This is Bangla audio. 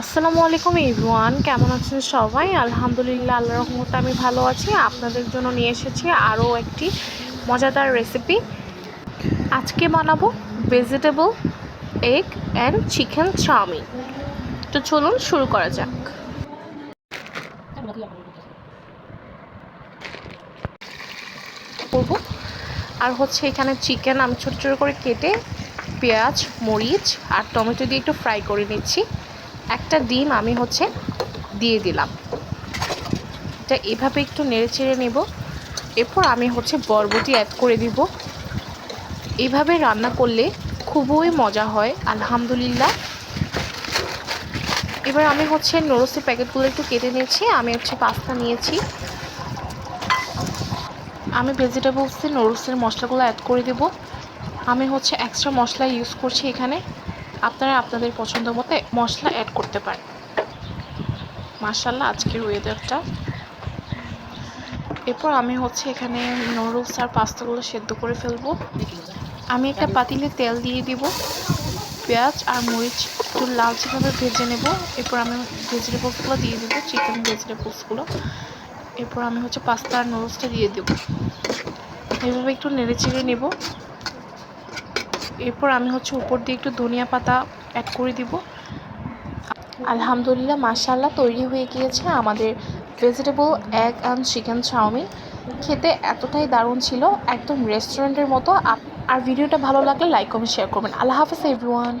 আসসালামু আলাইকুম ইভওয়ান কেমন আছেন সবাই? আলহামদুলিল্লাহ আল্লাহ রহমতে আমি ভালো আছি। আপনাদের জন্য নিয়ে এসেছি আরও একটি মজাদার রেসিপি আজকে বানাবো vegetable egg and chicken chow mein. তো চলুন শুরু করা যাক। করব। আর হচ্ছে এখানে চিকেন আমি ছোটো ছোটো করে কেটে পেঁয়াজ, মরিচ আর টমেটো দিয়ে একটু ফ্রাই করে নিচ্ছি। একটা ডিম আমি হচ্ছে দিয়ে দিলাম। এটা এভাবে একটু নেড়ে চেড়ে নেব। এরপর আমি হচ্ছে বরবটি অ্যাড করে দিব। এভাবে রান্না করলে খুবই মজা হয়, আলহামদুলিল্লাহ। এবার আমি হচ্ছে নুডলসের প্যাকেটগুলো একটু কেটে নিয়েছি, আমি হচ্ছে পাস্তা নিয়েছি। আমি ভেজিটেবলসে নুডলসের মশলাগুলো অ্যাড করে দেব। আমি হচ্ছে এক্সট্রা মশলা ইউজ করছি এখানে। আপনারা আপনাদের পছন্দ মতো মশলা অ্যাড করতে পারেন। মার্শাল্লাহ আজকের ওয়েদারটা এরপর আমি হচ্ছে এখানে নুডলস আর পাস্তাগুলো সেদ্ধ করে ফেলব। আমি একটা পাতিলে তেল দিয়ে দিব, পেঁয়াজ আর মরিচ একটু লালচেভাবে ভেজে নেব। এরপর আমি ভেজিটেবলসগুলো দিয়ে দেবো চিকেন ভেজিটেবলসগুলো এরপর আমি হচ্ছে পাস্তা আর নুডলসটা দিয়ে দেবো। এভাবে একটু নেড়ে চেড়ে নেব। এরপর আমি হচ্ছে উপর দিয়ে একটু ধনিয়া পাতা অ্যাড করে দিব। আলহামদুলিল্লাহ মাসাল্লাহ তৈরি হয়ে গিয়েছে আমাদের vegetable egg and chicken chow mein. খেতে এতটাই দারুণ ছিল, একদম রেস্টুরেন্টের মতো। আর ভিডিওটা ভালো লাগলে লাইক কমেন্ট শেয়ার করবেন। আল্লাহ হাফেজ এভরিওয়ান